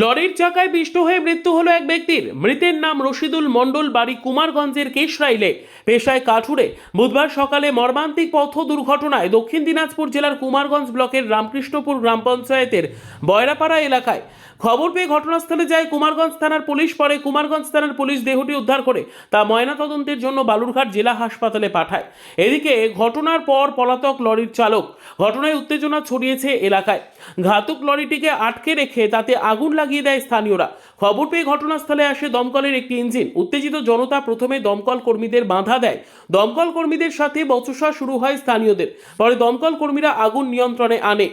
লরির চাকায় পিষ্ট হয়ে মৃত্যু হলো এক ব্যক্তির। মৃতের নাম রশিদুল মণ্ডল, বাড়ি কুমারগঞ্জের কেশরাইলে। পেশায় কাঠুরে। বুধবার সকালে মর্মান্তিক পথ দুর্ঘটনায় দক্ষিণ দিনাজপুর জেলার কুমারগঞ্জ ব্লকের রামকৃষ্ণপুর গ্রাম পঞ্চায়েতের বয়রাপাড়া এলাকায়। খবর পেয়ে ঘটনাস্থলে যায় কুমারগঞ্জ থানার পুলিশ। পরে কুমারগঞ্জ থানার পুলিশ দেহটি উদ্ধার করে তা ময়নাতদন্তের জন্য বালুরঘাট জেলা হাসপাতালে পাঠায়। এদিকে ঘটনার পর পলাতক লরির চালক। ঘটনায় উত্তেজনা ছড়িয়েছে এলাকায়। ঘাতক লরিটিকে আটকে রেখে তাতে আগুন লাগিয়ে দেয় স্থানীয়রা। খবর পেয়ে ঘটনাস্থলে আসে দমকলের একটি ইঞ্জিন। উত্তেজিত জনতা প্রথমে দমকল কর্মীদের বাধা দেয়। দমকল কর্মীদের সাথে বচসা শুরু হয় স্থানীয়দের। পরে দমকল কর্মীরা আগুন নিয়ন্ত্রণে আনে।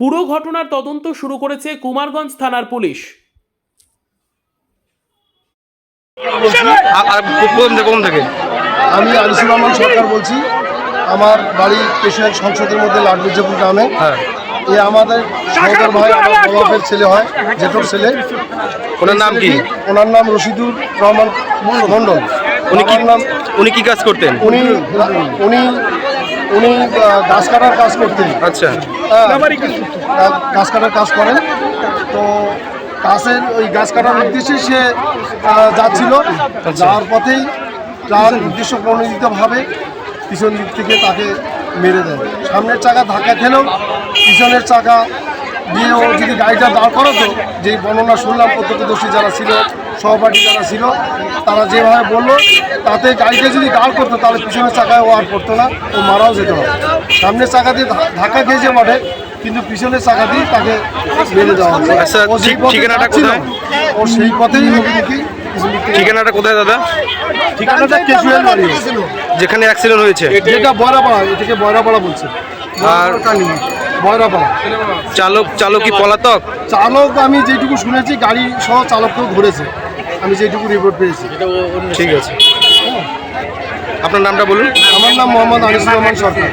পুরো ঘটনার তদন্ত শুরু করেছে কুমারগঞ্জ থানার পুলিশ। আমি আনিসুর রহমান সরকার বলছি। আমার বাড়ি পেশায় সংসদের মধ্যে লাটমির্জাপুর গ্রামে। হ্যাঁ। এ আমাদের সহদর ভাই আমার ছেলে হয় জেঠোর ছেলে। ওনার নাম কি? ওনার নাম রশিদুর রহমান মণ্ডল। উনি কি নাম উনি কি কাজ করতেন? উনি উনি উনি গাছ কাটার কাজ করতেন। আচ্ছা। হ্যাঁ, গাছ কাটার কাজ করেন। তো গাছের ওই গাছ কাটার উদ্দেশ্যে সে যাচ্ছিল। যাওয়ার পথেই তার উদ্দেশ্য প্রণোদিতভাবে পিছন দিক থেকে তাকে মেরে দেয়। সামনের চাকা ধাক্কা খেলেও পিছনের চাকা দিয়ে ও যদি গাড়িটা দাঁড় করাতো যে বর্ণনা শুনলাম প্রত্যক্ষদর্শী যারা ছিল সহপাঠী যারা ছিল তারা যেভাবে বলল তাতে গাড়িটা যদি দাঁড় করতো তাহলে পিছনের চাকায় ও আর পড়তো না ও মারাও যেত না। সামনের চাকা দিয়ে ধাক্কা খেয়েছে মাঠে কিন্তু পিছনের চাকা দিয়ে তাকে মেরে দেওয়া হচ্ছে আচ্ছা, ও সেই পথে? ও সেই পথেই থেকে- ঠিকানাটা কোথায় দাদা? ঠিকানাটা কেশুয়াল বাড়ি। যেখানে অ্যাক্সিডেন্ট হয়েছে। যেটা বয়রাপাড়া এটাকে বয়রাপাড়া বলছে। আর বয়রাপাড়া চালক চালক কি পলাতক? চালক আমি যেটুকু শুনেছি গাড়ি সহ চালককেও ধরেছে। আমি যেটুকু রিপোর্ট পেয়েছি। ঠিক আছে। আপনার নামটা বলুন। আমার নাম মোহাম্মদ আনিসুর রহমান সরকার।